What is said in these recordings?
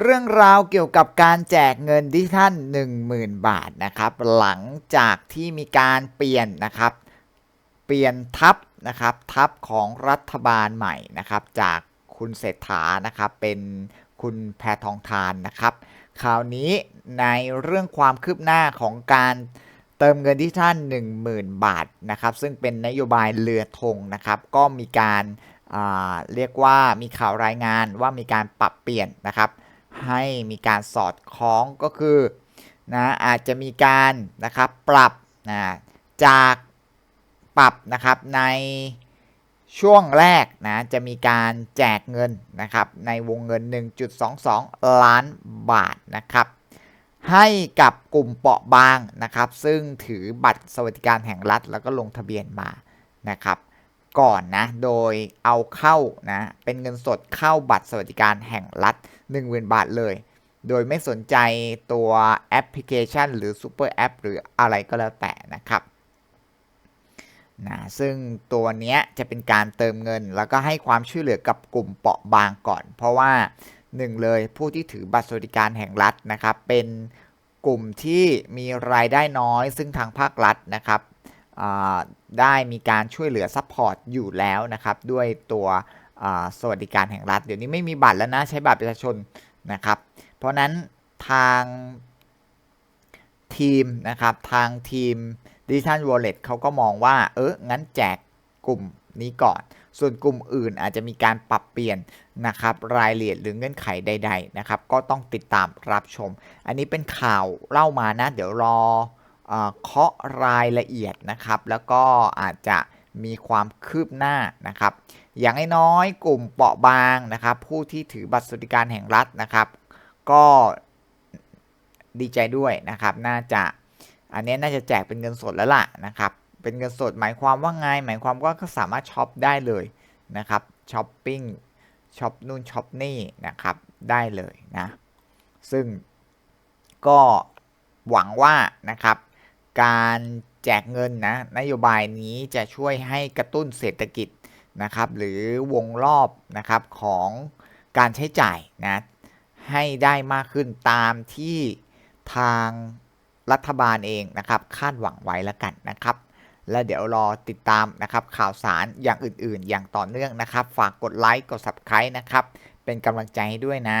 เรื่องราวเกี่ยวกับการแจกเงินที่ท่าน10,000 บาทนะครับ หลังจากที่มีการเปลี่ยนนะครับ เปลี่ยนทัพนะครับทัพของรัฐบาลใหม่นะครับ จากคุณเศรษฐานะครับ เป็นคุณแพทองทานนะครับ คราวนี้ในเรื่องความคืบหน้าของการเติมเงินที่ท่าน10,000 บาทนะครับ ซึ่งเป็นนโยบายเรือธงนะครับ ก็มีการาเรียกว่ามีข่าวรายงานว่ามีการปรับเปลี่ยนนะครับ ให้มีการสอดคล้องก็คือนะอาจจะมีการนะครับปรับนะจากปรับนะครับในช่วงแรกนะจะมีการแจกเงินนะครับในวงเงิน 1.22 ล้านบาทนะครับให้กับกลุ่มเปราะบางนะครับ ซึ่งถือบัตรสวัสดิการแห่งรัฐแล้วก็ลงทะเบียนมานะครับ ก่อนนะ โดยเอาเข้านะ เป็นเงินสดเข้าบัตรสวัสดิการแห่งรัฐ10,000 บาทเลย โดยไม่สนใจตัวแอปพลิเคชัน หรือซูเปอร์แอปหรืออะไรก็แล้วแต่นะครับนะซึ่งตัวเนี้ยจะเป็นการเติมเงิน แล้วก็ให้ความช่วยเหลือกับกลุ่มเปราะบางก่อน เพราะว่า1เลยผู้ที่ถือบัตรสวัสดิการแห่งรัฐนะครับ เป็นกลุ่มที่มีรายได้น้อย ซึ่งทางภาครัฐนะครับ ได้มีการช่วยเหลือซัพพอร์ตอยู่แล้วนะครับด้วยตัวสวัสดิการแห่งรัฐ เดี๋ยวนี้ไม่มีบัตรแล้วนะใช้บัตรประชาชนนะครับ เพราะนั้นทางทีมนะครับทางทีมดิจิทัลวอลเล็ตเขาก็มองว่าเอองั้นแจกกลุ่มนี้ก่อน ส่วนกลุ่มอื่นอาจจะมีการปรับเปลี่ยนนะครับรายละเอียดหรือเงื่อนไขใด ๆนะครับ ก็ต้องติดตามรับชม อันนี้เป็นข่าวเล่ามานะ เดี๋ยวรอ เคาะรายละเอียดนะครับ แล้วก็อาจจะมีความคืบหน้านะครับ อย่างน้อยกลุ่มเปราะบางนะครับ ผู้ที่ถือบัตรสวัสดิการแห่งรัฐนะครับ ก็ดีใจด้วยนะครับ น่าจะอันนี้น่าจะแจกเป็นเงินสดแล้วล่ะนะครับ เป็นเงินสดหมายความว่าไง หมายความว่าก็สามารถช็อปได้เลยนะครับช้อปปิ้งช็อปนู่นช็อปนี่นะครับได้เลยนะ ซึ่งก็หวังว่านะครับ การแจกเงินนะนโยบายนี้จะช่วยให้กระตุ้นเศรษฐกิจนะครับหรือวงรอบนะครับของการใช้จ่ายนะให้ได้มากขึ้นตามที่ทางรัฐบาลเองนะครับคาดหวังไว้แล้วกันนะครับ และเดี๋ยวรอติดตามนะครับข่าวสารอย่างอื่นๆ อย่างต่อเนื่องนะครับ ฝากกดไลค์กด Subscribe นะครับ เป็นกำลังใจให้ด้วยนะ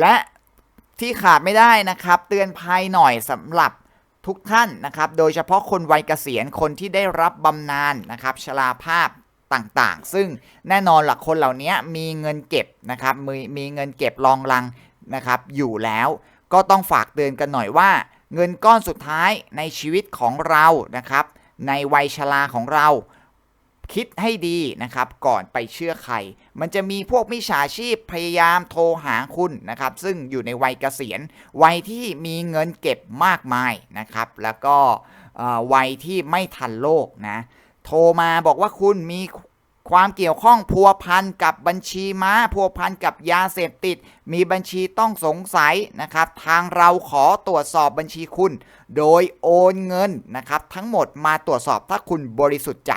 และที่ขาดไม่ได้นะครับ เตือนภัยหน่อยสำหรับทุกท่านนะครับ โดยเฉพาะคนวัยเกษียณคนที่ได้รับบำนาญนะครับชราภาพต่างๆ ซึ่งแน่นอนหลักคนเหล่านี้มีเงินเก็บนะครับมีมีเงินเก็บรองรังนะครับ อยู่แล้วก็ต้องฝากเตือนกันหน่อยว่า เงินก้อนสุดท้ายในชีวิตของเรานะครับ ในวัยชราของเรา คิดให้ดีนะครับ ก่อนไปเชื่อใคร มันจะมีพวกมิจฉาชีพพยายามโทรหาคุณนะครับ ซึ่งอยู่ในวัยเกษียณ วัยที่มีเงินเก็บมากมายนะครับ แล้วก็วัยที่ไม่ทันโลกนะ โทรมาบอกว่าคุณมีความเกี่ยวข้องพัวพันกับบัญชีม้าพัวพันกับยาเสพติด มีบัญชีต้องสงสัยนะครับ ทางเราขอตรวจสอบบัญชีคุณ โดยโอนเงินนะครับ ทั้งหมดมาตรวจสอบถ้าคุณบริสุทธิ์ใจ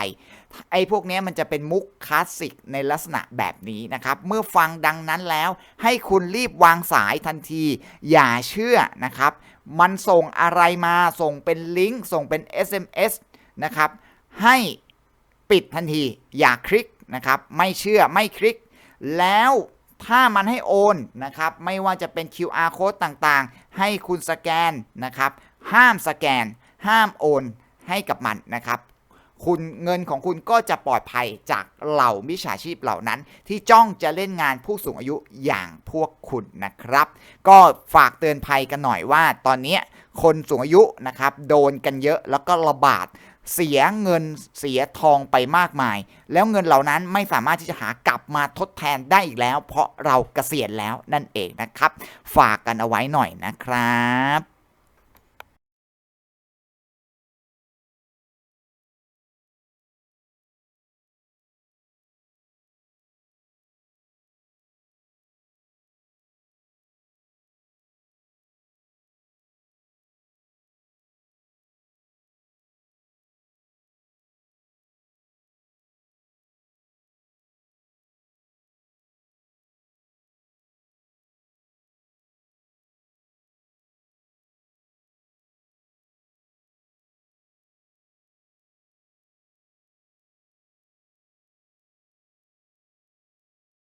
ไอ้พวกนี้มันจะเป็นมุกคลาสสิกในลักษณะแบบนี้นะครับ เมื่อฟังดังนั้นแล้ว ให้คุณรีบวางสายทันที อย่าเชื่อนะครับ มันส่งอะไรมาส่งเป็นลิงก์ส่งเป็น SMS นะครับ ให้ปิดทันที อย่าคลิกนะครับ ไม่เชื่อไม่คลิก แล้วถ้ามันให้โอนนะครับ ไม่ว่าจะเป็น QR code ต่างๆ ให้คุณสแกนนะครับ ห้ามสแกน ห้ามโอนให้กับมันนะครับ คุณเงินของคุณก็จะปลอดภัยจากเหล่ามิจฉาชีพเหล่านั้น ที่จ้องจะเล่นงานผู้สูงอายุอย่างพวกคุณนะครับ ก็ฝากเตือนภัยกันหน่อยว่า ตอนนี้คนสูงอายุนะครับโดนกันเยอะแล้วก็ระบาดเสียเงินเสียทองไปมากมาย แล้วเงินเหล่านั้นไม่สามารถที่จะหากลับมาทดแทนได้อีกแล้ว เพราะเราเกษียณแล้วนั่นเองนะครับ ฝากกันเอาไว้หน่อยนะครับ